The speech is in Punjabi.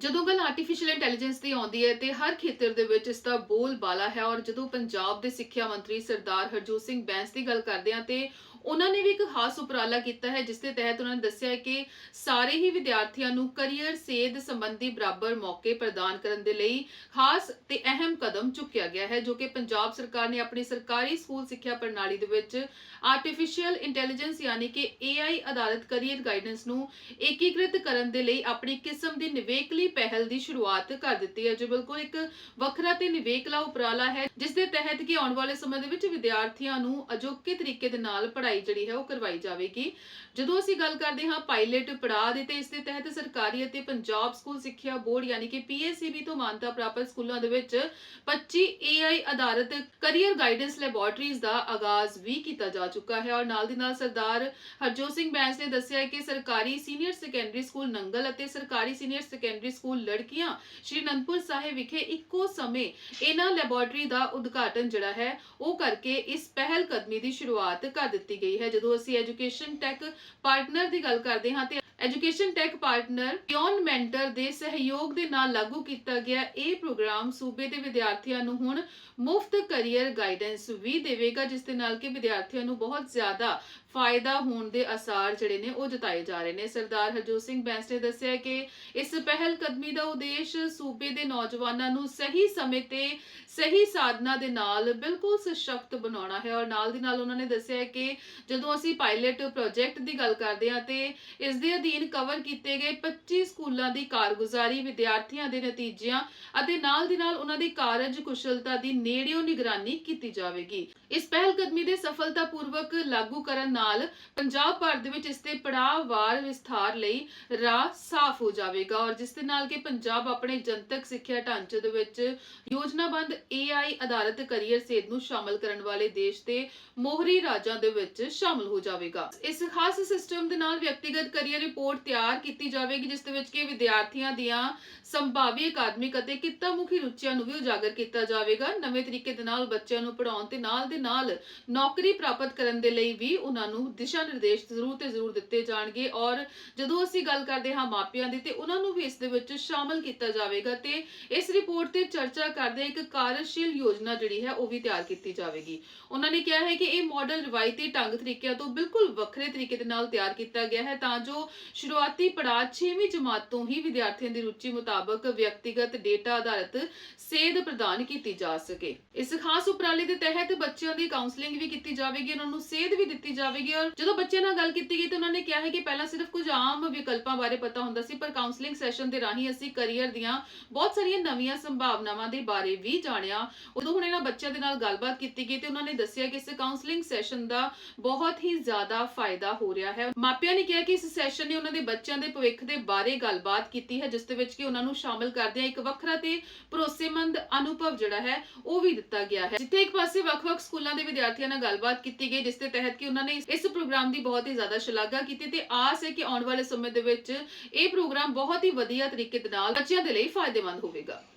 ਜਦੋਂ ਗੱਲ ਆਰਟੀਫੀਸ਼ੀਅਲ ਇੰਟੈਲੀਜੈਂਸ ਦੀ ਆਉਂਦੀ ਹੈ ਤੇ ਹਰ ਖੇਤਰ ਦੇ ਵਿੱਚ ਇਸ ਦਾ ਬੋਲ ਬਾਲਾ ਹੈ ਔਰ ਜਦੋਂ ਪੰਜਾਬ ਦੇ ਸਿੱਖਿਆ ਮੰਤਰੀ ਸਰਦਾਰ ਹਰਜੋਤ ਸਿੰਘ ਬੈਂਸ ਦੀ ਗੱਲ ਕਰਦੇ ਹਾਂ ਤੇ ਉਹਨਾਂ ਨੇ ਵੀ ਇੱਕ ਖਾਸ ਉਪਰਾਲਾ ਕੀਤਾ ਹੈ, ਜਿਸ ਦੇ ਤਹਿਤ ਉਹਨਾਂ ਨੇ ਦੱਸਿਆ ਕਿ ਸਾਰੇ ਹੀ ਵਿਦਿਆਰਥੀਆਂ ਨੂੰ ਕੈਰੀਅਰ ਸੇਧ ਸੰਬੰਧੀ ਬਰਾਬਰ ਮੌਕੇ ਪ੍ਰਦਾਨ ਕਰਨ ਦੇ ਲਈ ਖਾਸ ਤੇ ਅਹਿਮ ਕਦਮ ਚੁੱਕਿਆ ਗਿਆ ਹੈ, ਜੋ ਕਿ ਪੰਜਾਬ ਸਰਕਾਰ ਨੇ ਆਪਣੀ ਸਰਕਾਰੀ ਸਕੂਲ ਸਿੱਖਿਆ ਪ੍ਰਣਾਲੀ ਦੇ ਵਿੱਚ ਆਰਟੀਫੀਸ਼ੀਅਲ ਇੰਟੈਲੀਜੈਂਸ ਯਾਨੀ ਕਿ AI ਆਧਾਰਿਤ ਕੈਰੀਅਰ ਗਾਈਡੈਂਸ ਨੂੰ ਏਕੀਕ੍ਰਿਤ ਕਰਨ ਦੇ ਲਈ ਆਪਣੀ ਕਿਸਮ ਦੀ ਨਿਵੇਕਲੀ ਪਹਿਲ ਦੀ ਸ਼ੁਰੂਆਤ ਕਰ ਦਿੱਤੀ ਹੈ, ਜੋ ਬਿਲਕੁਲ ਇੱਕ ਵੱਖਰਾ ਤੇ ਨਿਵੇਕਲਾ ਉਪਰਾਲਾ ਹੈ, ਜਿਸ ਦੇ ਤਹਿਤ ਕਿ ਆਉਣ ਵਾਲੇ ਸਮੇਂ ਦੇ ਵਿੱਚ ਵਿਦਿਆਰਥੀਆਂ ਨੂੰ ਅਜੋਕੇ ਤਰੀਕੇ ਦੇ ਨਾਲ ਪੜ੍ਹਾਈ ਜਿਹੜੀ ਹੈ ਉਹ ਕਰਵਾਈ ਜਾਵੇਗੀ। ਜਦੋਂ ਅਸੀਂ ਗੱਲ ਕਰਦੇ ਹਾਂ ਪਾਇਲਟ ਪੜਾਅ ਦੇ, ਤੇ ਇਸ ਦੇ ਤਹਿਤ ਸਰਕਾਰੀ ਅਤੇ ਪੰਜਾਬ ਸਕੂਲ ਸਿੱਖਿਆ ਬੋਰਡ ਯਾਨੀ ਕਿ PSCB ਤੋਂ ਮਾਨਤਾ ਪ੍ਰਾਪਤ ਸਕੂਲਾਂ ਦੇ ਵਿੱਚ 25 AI ਆਧਾਰਿਤ ਕੈਰੀਅਰ ਗਾਈਡੈਂਸ ਲੈਬੋਰਟਰੀਜ਼ ਦਾ ਆਗਾਜ਼ ਵੀ ਕੀਤਾ ਜਾ ਚੁੱਕਾ ਹੈ। ਔਰ ਨਾਲ ਦੀ ਨਾਲ ਸਰਦਾਰ ਹਰਜੋਤ ਸਿੰਘ ਬੈਂਸ ਨੇ ਦੱਸਿਆ ਕਿ ਸਰਕਾਰੀ ਸੀਨੀਅਰ ਸੈਕੰਡਰੀ ਸਕੂਲ ਨੰਗਲ ਅਤੇ ਸਰਕਾਰੀ ਸੀਨੀਅਰ ਸੈਕੰਡਰੀ ਸਕੂਲ ਲੜਕੀਆਂ ਸ਼੍ਰੀ ਅਨੰਦਪੁਰ ਸਾਹਿਬ ਵਿਖੇ ਇੱਕੋ ਸਮੇਂ ਇਹਨਾਂ ਲੈਬੋਰਟਰੀ ਦਾ ਉਦਘਾਟਨ ਜਿਹੜਾ ਹੈ, ਉਹ ਕਰਕੇ ਇਸ ਪਹਿਲ ਕਦਮੀ ਦੀ ਸ਼ੁਰੂਆਤ ਕਰ ਦਿੱਤੀ ਗਈ ਹੈ। ਜਦੋਂ ਅਸੀਂ ਐਜੂਕੇਸ਼ਨ ਟੈਕ ਪਾਰਟਨਰ ਦੀ ਗੱਲ ਕਰਦੇ ਹਾਂ ਤੇ ਐਜੂਕੇਸ਼ਨ ਟੈਕ ਪਾਰਟਨਰ ਕਿਉਨ ਮੈਂਟਰ ਦੇ ਸਹਿਯੋਗ ਦੇ ਨਾਲ ਲਾਗੂ ਕੀਤਾ ਗਿਆ। ਇਹ ਪ੍ਰੋਗਰਾਮ ਸੂਬੇ ਦੇ ਵਿਦਿਆਰਥੀਆਂ ਨੂੰ ਹੁਣ ਮੁਫਤ ਕੈਰੀਅਰ ਗਾਈਡੈਂਸ ਵੀ ਦੇਵੇਗਾ, ਜਿਸ ਦੇ ਨਾਲ ਕਿ ਵਿਦਿਆਰਥੀਆਂ ਨੂੰ ਬਹੁਤ ਜ਼ਿਆਦਾ ਫਾਇਦਾ ਹੋਣ ਦੇ ਅਸਾਰ ਜਿਹੜੇ ਨੇ ਉਹ ਜਤਾਏ ਜਾ ਰਹੇ ਨੇ। ਸਰਦਾਰ ਹਰਜੋਤ ਸਿੰਘ ਬੈਂਸ ਨੇ ਦੱਸਿਆ ਕਿ ਇਸ ਪਹਿਲ ਕਦਮੀ ਦਾ ਉਦੇਸ਼ ਸੂਬੇ ਦੇ ਨੌਜਵਾਨਾਂ ਨੂੰ ਸਹੀ ਸਮੇਂ ਤੇ ਸਹੀ ਸਾਧਨਾ ਦੇ ਨਾਲ ਬਿਲਕੁਲ ਸਸ਼ਕਤ ਬਣਾਉਣਾ ਹੈ ਔਰ ਨਾਲ ਦੀ ਨਾਲ ਉਹਨਾਂ ਨੇ ਦੱਸਿਆ ਕਿ ਜਦੋਂ ਅਸੀਂ ਪਾਇਲਟ ਪ੍ਰੋਜੈਕਟ ਦੀ ਗੱਲ ਕਰਦੇ ਹਾਂ ਤੇ ਇਸ ਦੇ ਅਧੀਨ ਕਵਰ ਕੀਤੇ ਗਏ 25 ਸਕੂਲਾਂ ਦੀ ਕਾਰਗੁਜ਼ਾਰੀ ਵਿਦਿਆਰਥੀਆਂ ਦੇ ਨਤੀਜਿਆਂ ਅਤੇ ਨਾਲ ਦੀ ਨਾਲ ਉਹਨਾਂ ਦੀ ਕਾਰਜ ਕੁਸ਼ਲਤਾ ਦੀ ਨੇੜਿਓਂ ਨਿਗਰਾਨੀ ਕੀਤੀ ਜਾਵੇਗੀ। ਇਸ ਪਹਿਲਕਦਮੀ ਦੇ ਸਫਲਤਾਪੂਰਵਕ ਲਾਗੂ ਕਰਨ ਨਾਲ ਪੰਜਾਬ ਭਰ ਦੇ ਵਿੱਚ ਇਸ ਤੇ ਪੜਾਅਵਾਰ ਵਿਸਥਾਰ ਲਈ ਰਾਹ ਸਾਫ਼ ਹੋ ਜਾਵੇਗਾ ਔਰ ਜਿਸ ਦੇ ਨਾਲ ਕਿ ਪੰਜਾਬ ਆਪਣੇ ਜਨਤਕ ਸਿੱਖਿਆ ਢਾਂਚੇ ਦੇ ਵਿੱਚ ਯੋਜਨਾਬੰਦ AI ਆਧਾਰਿਤ ਕੈਰੀਅਰ ਸੇਧ ਨੂੰ ਸ਼ਾਮਲ ਕਰਨ ਵਾਲੇ ਦੇਸ਼ ਦੇ ਮੋਹਰੀ ਰਾਜਾਂ ਦੇ ਵਿੱਚ ਸ਼ਾਮਲ ਹੋ ਜਾਵੇਗਾ। ਇਸ ਖਾਸ ਸਿਸਟਮ ਦੇ ਨਾਲ ਵਿਅਕਤੀਗਤ ਕੈਰੀਅਰ ਰਿਪੋਰਟ ਤਿਆਰ ਕੀਤੀ ਜਾਵੇਗੀ, ਜਿਸ ਦੇ ਵਿੱਚ ਕਿ ਵਿਦਿਆਰਥੀਆਂ ਦੀਆਂ ਸੰਭਾਵੀ ਅਕਾਦਮਿਕ ਅਤੇ ਕਿੱਤਾ ਮੁਖੀ ਰੁਚੀਆਂ ਨੂੰ ਵੀ ਉਜਾਗਰ ਕੀਤਾ ਜਾਵੇਗਾ। ਨਵੇਂ ਤਰੀਕੇ ਦੇ ਨਾਲ ਬੱਚਿਆਂ ਨੂੰ ਪੜਾਉਣ ਤੇ ਨਾਲ ਦੇ ਨਾਲ ਨੌਕਰੀ ਪ੍ਰਾਪਤ ਕਰਨ ਦੇ ਲਈ ਵੀ ਉਹਨਾਂ ਨੂੰ ਦਿਸ਼ਾ ਨਿਰਦੇਸ਼ ਜ਼ਰੂਰ ਤੇ ਜ਼ਰੂਰ ਦਿੱਤੇ ਜਾਣਗੇ ਔਰ ਜਦੋਂ ਅਸੀਂ ਗੱਲ ਕਰਦੇ ਹਾਂ ਮਾਪਿਆਂ ਦੀ ਤੇ ਉਹਨਾਂ ਨੂੰ ਵੀ ਇਸ ਦੇ ਵਿੱਚ ਸ਼ਾਮਲ ਕੀਤਾ ਜਾਵੇਗਾ ਤੇ ਇਸ ਰਿਪੋਰਟ ਤੇ ਚਰਚਾ ਕਰਦੇ ਇੱਕ ਕਾਰਜਸ਼ੀਲ ਯੋਜਨਾ ਜਿਹੜੀ ਹੈ ਉਹ ਵੀ ਤਿਆਰ ਕੀਤੀ ਜਾਵੇਗੀ। ਉਹਨਾਂ ਨੇ ਕਿਹਾ ਹੈ ਕਿ ਇਹ ਮਾਡਲ ਰਵਾਇਤੀ ਢੰਗ ਤਰੀਕਿਆਂ ਤੋਂ ਬਿਲਕੁਲ ਵੱਖਰੇ ਤਰੀਕੇ ਦੇ ਨਾਲ ਤਿਆਰ ਕੀਤਾ ਗਿਆ ਹੈ ਤਾਂ ਜੋ ਸ਼ੁਰੂਆਤੀ ਪੜਾਅ 6ਵੀਂ ਜਮਾਤ ਤੋਂ ਹੀ ਵਿਦਿਆਰਥੀਆਂ ਦੀ ਰੁਚੀ ਮੁਤਾਬਕ ਵਿਅਕਤੀਗਤ ਡੇਟਾ ਆਧਾਰਿਤ ਸੇਧ ਪ੍ਰਦਾਨ ਕੀਤੀ ਜਾ ਸਕੇ। ਇਸ ਖਾਸ ਉਪਰਾਲੇ ਦੇ ਤਹਿਤ ਬੱਚਿਆਂ ਦੀ ਕਾਉਂਸਲਿੰਗ ਵੀ ਕੀਤੀ ਜਾਵੇਗੀ, ਉਹਨਾਂ ਨੂੰ ਸੇਧ ਵੀ ਦਿੱਤੀ ਜਾਵੇਗੀ ਔਰ ਜਦੋਂ ਬੱਚਿਆਂ ਨਾਲ ਗੱਲ ਕੀਤੀ ਗਈ ਤਾਂ ਉਹਨਾਂ ਨੇ ਕਿਹਾ ਹੈ ਕਿ ਪਹਿਲਾਂ ਸਿਰਫ ਕੁਝ ਆਮ ਵਿਕਲਪਾਂ ਬਾਰੇ ਪਤਾ ਹੁੰਦਾ ਸੀ, ਪਰ ਕਾਉਂਸਲਿੰਗ ਸੈਸ਼ਨ ਦੇ ਰਾਹੀਂ ਅਸੀਂ ਕੈਰੀਅਰ ਦੀਆਂ ਬਹੁਤ ਸਾਰੀਆਂ ਨਵੀਆਂ ਸੰਭਾਵਨਾਵਾਂ ਦੇ ਬਾਰੇ ਵੀ ਜਾਣਿਆ। ਉਦੋਂ ਹੁਣ ਇਹਨਾਂ ਬੱਚਿਆਂ ਦੇ ਨਾਲ ਗੱਲਬਾਤ ਕੀਤੀ ਗਈ ਤੇ ਉਹਨਾਂ ਨੇ ਦੱਸਿਆ ਕਿ ਇਸ ਕਾਉਂਸਲਿੰਗ ਸੈਸ਼ਨ ਦਾ ਬਹੁਤ ਹੀ ਜ਼ਿਆਦਾ ਫਾਇਦਾ ਹੋ ਰਿਹਾ ਹੈ। ਮਾਪਿਆਂ ਨੇ ਕਿਹਾ ਕਿ ਇਸ ਸੈਸ਼ਨ ਨੇ ਉਹਨਾਂ ਦੇ ਬੱਚਿਆਂ ਦੇ ਭਵਿੱਖ ਦੇ ਬਾਰੇ ਗੱਲਬਾਤ ਕੀਤੀ ਹੈ, ਜਿਸ ਦੇ ਵਿੱਚ ਕਿ ਉਹਨਾਂ ਨੂੰ ਸ਼ਾਮਲ ਕਰਦਿਆਂ ਇੱਕ ਵੱਖਰਾ ਤੇ ਭਰੋਸੇਮੰਦ ਅਨੁਭਵ ਜਿਹੜਾ ਹੈ, ਉਹ ਵੀ ਦਿੱਤਾ ਗਿਆ ਹੈ। ਜਿੱਥੇ ਇੱਕ ਪਾਸੇ ਵੱਖ-ਵੱਖ ਸਕੂਲਾਂ ਦੇ ਵਿਦਿਆਰਥੀਆਂ ਨਾਲ ਗੱਲਬਾਤ ਕੀਤੀ ਗਈ, ਜਿਸ ਦੇ ਤਹਿਤ ਕਿ ਉਹਨਾਂ ਨੇ ਇਸ- ਪ੍ਰੋਗਰਾਮ ਦੀ ਬਹੁਤ ਹੀ ਜ਼ਿਆਦਾ ਸ਼ਲਾਘਾ ਕੀਤੀ ਤੇ ਆਸ ਹੈ ਕਿ ਆਉਣ ਵਾਲੇ ਸਮੇਂ ਦੇ ਵਿੱਚ ਇਹ ਪ੍ਰੋਗਰਾਮ ਬਹੁਤ ਹੀ ਵਧੀਆ ਤਰੀਕੇ ਦੇ ਨਾਲ ਬੱਚਿਆਂ ਦੇ ਲਈ ਫਾਇਦੇਮੰਦ ਹੋਵੇਗਾ।